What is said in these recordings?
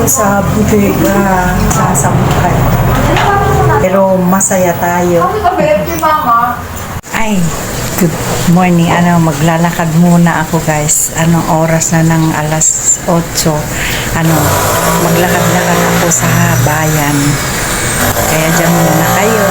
dito sa bodega, sa Sabukan. Pero masaya tayo. Ay, good morning. Ano, maglalakad muna ako guys. Anong oras na ng alas 8. Ano, maglakad-lakad ako sa bayan. Kaya dyan muna kayo.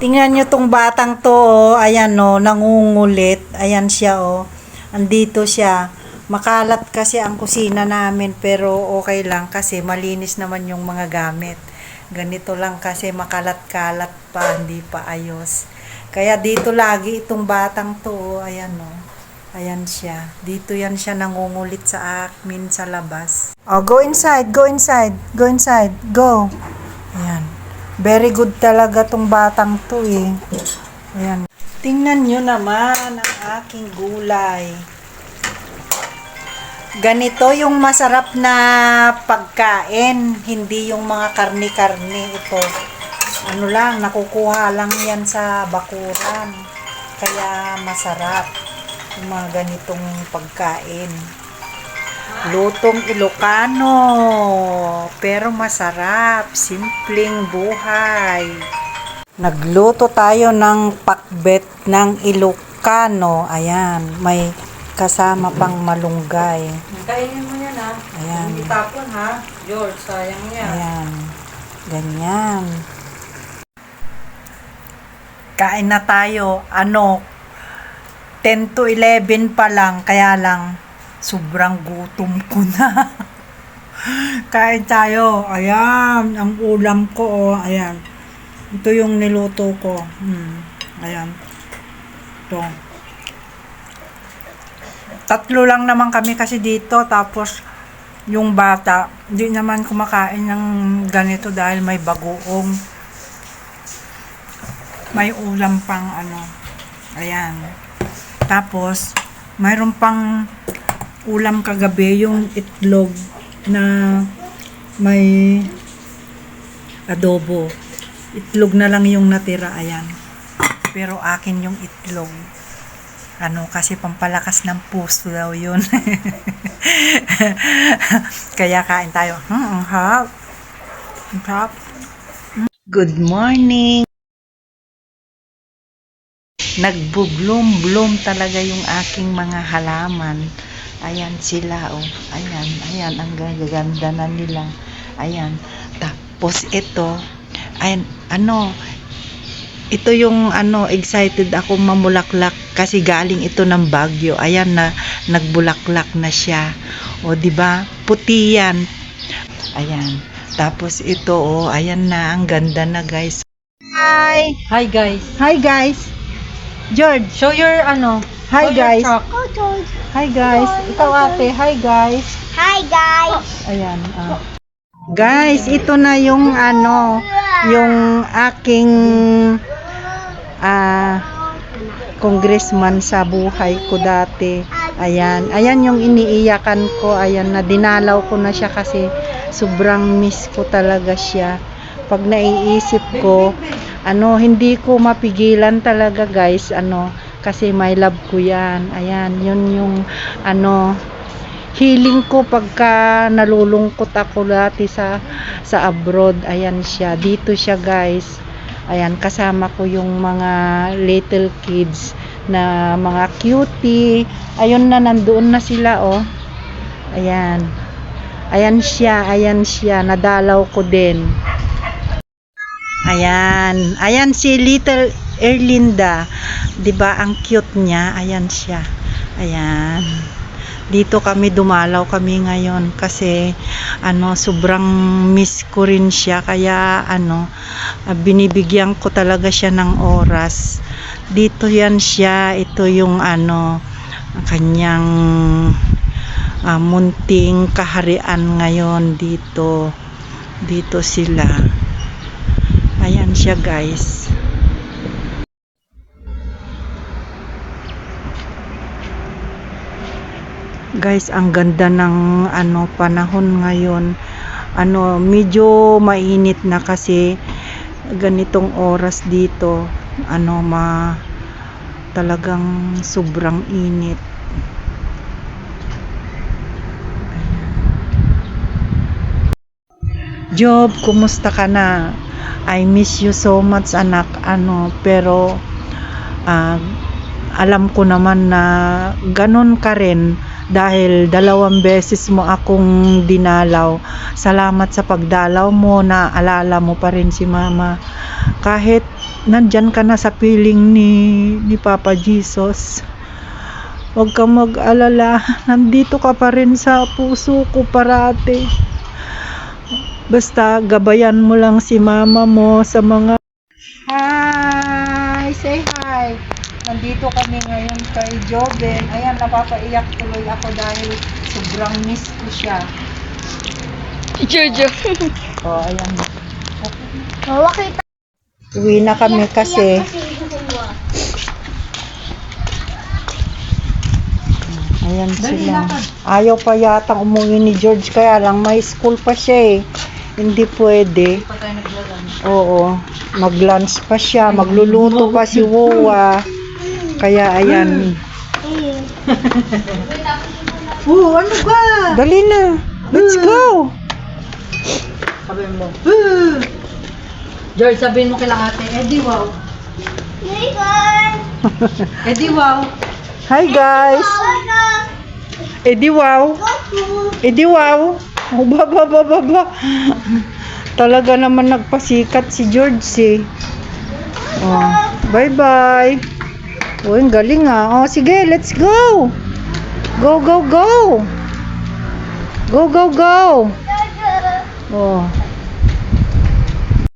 Tingnan nyo tong batang to, oh. ayan no, nangungulit. Ayan siya oh. Andito siya. Makalat kasi ang kusina namin pero okay lang kasi malinis naman yung mga gamit. Ganito lang kasi makalat-kalat pa, hindi pa ayos. Kaya dito lagi itong batang to, oh. ayan no. Ayan siya. Dito yan siya nangungulit sa amin sa labas. Oh, go inside, go inside, go inside, go. Ayan. Very good talaga tong batang to eh. Ayan. Tingnan nyo naman ang aking gulay. Ganito yung masarap na pagkain, hindi yung mga karni-karni ito. Ano lang, nakukuha lang yan sa bakuran. Kaya masarap yung mga ganitong pagkain. Lutong Ilocano. Pero masarap. Simpleng buhay. Nagluto tayo ng pakbet ng Ilocano. Ayan. May kasama pang malunggay. Kainin mo yan ha. Ayan. Hindi tapon ha. George, sayang yan. Ayan. Ganyan. Kain na tayo. Ano? 10 to 11 pa lang. Kaya lang, sobrang gutom ko na. Kain tayo. Ayan. Ang ulam ko. Oh. Ayan. Ito yung niluto ko. Hmm. Ayan. Ito. Tatlo lang naman kami kasi dito. Tapos, yung bata, hindi naman kumakain ng ganito dahil may bagoong. May ulam pang ano. Ayan. Tapos, mayroon pang ulam kagabi yung itlog na may adobo. Itlog na lang yung natira. Ayan. Pero akin yung itlog. Ano, kasi pampalakas ng puso daw yun. Kaya kain tayo. Hmm, ang. Good morning. Nagbo-bloom-bloom talaga yung aking mga halaman. Ayan sila, oh. Ayan, ayan, ang gaganda na nila. Ayan. Tapos ito, ayan, ano, ito yung ano excited ako mamulaklak kasi galing ito ng Bagyo. Ayan na nagbulaklak na siya. O di ba? Puti yan. Ayan. Tapos ito oh, ayan na ang ganda na guys. Hi. Hi guys. Hi guys. George. Show your ano. Hi show guys. truck. Hi guys. Ikaw ate. Hi guys. Hi guys! Ayan. ah. Guys, ito na yung ano, yung aking ah congressman sa buhay ko dati. Ayan. Ayan yung iniiyakan ko. Ayan, na dinalaw ko na siya kasi sobrang miss ko talaga siya. Pag naiisip ko, ano, hindi ko mapigilan talaga guys, ano, kasi my love ko yan. Ayan, yun yung, ano, healing ko pagka nalulungkot ako dati sa sa abroad ayan siya. Dito siya guys. Ayan kasama ko yung mga little kids na mga cutie. Ayun na nandoon na sila oh. Ayan. Ayan siya ayan siya. Nadalaw ko din. Ayan. Ayan si little Erlinda. 'di ba ang cute niya? Ayan siya. Ayan dito kami dumalaw kami ngayon kasi ano sobrang miss ko rin siya. Kaya ano ah, binibigyan ko talaga siya ng oras. Dito yan siya. Ito yung ano ang kanyang ah, munting kaharian ngayon dito. Dito sila. Ayan siya guys guys ang ganda ng ano panahon ngayon. Ano medyo mainit na kasi ganitong oras dito. Ano ma talagang sobrang init. Job, kumusta ka na? I miss you so much anak. Ano pero ah, alam ko naman na ganun ka rin dahil dalawang beses mo akong dinalaw. Salamat sa pagdalaw mo na alala mo pa rin si mama. Kahit nandyan ka na sa piling ni, ni Papa Jesus. Huwag kang mag-alala. Nandito ka pa rin sa puso ko parati. Basta gabayan mo lang si mama mo sa mga Hi! Say hi! Nandito kami ngayon kay Joven. Ayan, napapaiyak tuloy ako dahil sobrang miss ko siya. Jojo. Oh, ayan. Mawa kita. Uwi na kami kasi ayan sila. Ayaw pa yata umuwi ni George kaya lang may school pa siya eh. Hindi pwede. Oo. Mag-lunch pa siya. Magluluto pa si Wowa. Kaya ayan. Oo, ano ba? Dali na. Let's go. Sabi mo. George, sabihin mo kila ate, Eddie, wow. Eddie, wow. Hi guys. Edi wow. Edi wow. Oh, baba, baba, baba. Talaga naman nagpasikat si George eh. Oh, bye-bye. Ang galing ah. Oh, sige, let's go. Go, go, go. Go, go, go. Oh,